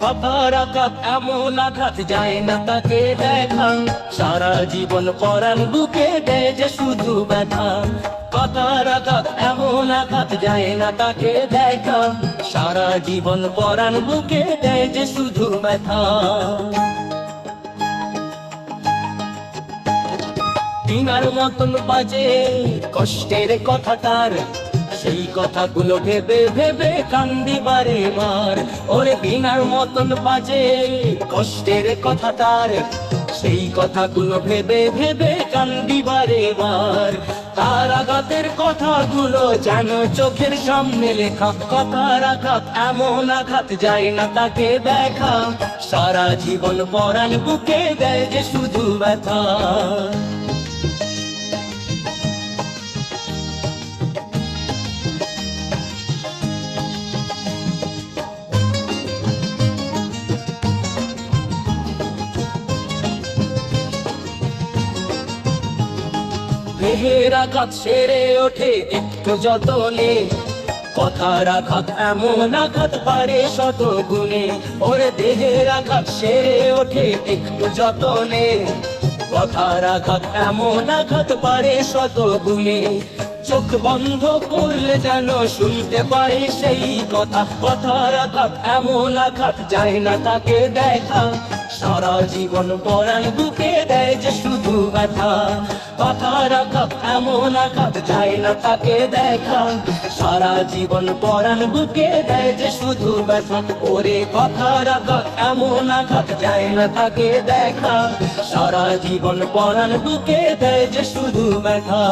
কথার আঘাত, এমন আঘাত যায় না তাকে দেখা। সারা জীবন পরাণ বুকে দেয় যে শুধু ব্যথা। কথার আঘাত, এমন আঘাত যায় না তাকে দেখা। সারা জীবন পরাণ বুকে দেয় যে শুধু ব্যথা। টিনার মতন বাজে কষ্টের কথা তার সেই কথাগুলো ভেবে ভেবে কান্দি বারে মার। ওরে বিনার মতন বাজে কষ্টের কথা তার। সেই কথাগুলো ভেবে ভেবে কান্দি বারে মার। তার আঘাতের কথাগুলো যেন চোখের সামনে লেখা। কথার আঘাত এমন আঘাত যায় না তাকে দেখা। সারা জীবন পরাণ বুকে দেয় যে শুধু ব্যথা। দেহের আঘাত সেরে ওঠে একটু যতনে। কথার আঘাত এমন আঘাত পারে শত গুণে। ওরে দেহের আঘাত সেরে ওঠে একটু যতনে। কথার আঘাত এমন আঘাত পারে শত গুণে। চোখ বন্ধ করলে যেন শুনতে পারে সেই কথা। কথার আঘাত এমন আঘাত যায় না তাকে দেখা। জীবন পরাণ বুকে দেয় যে শুধু ব্যথা। কথার আঘাত এমন আঘাত যায় না তাকে দেখা। সারা জীবন পরাণ বুকে দেয় যে শুধু ব্যথা। ওরে কথার আঘাত এমন আঘাত যায় না তাকে দেখা। সারা জীবন পরাণ বুকে দেয় যে শুধু ব্যথা।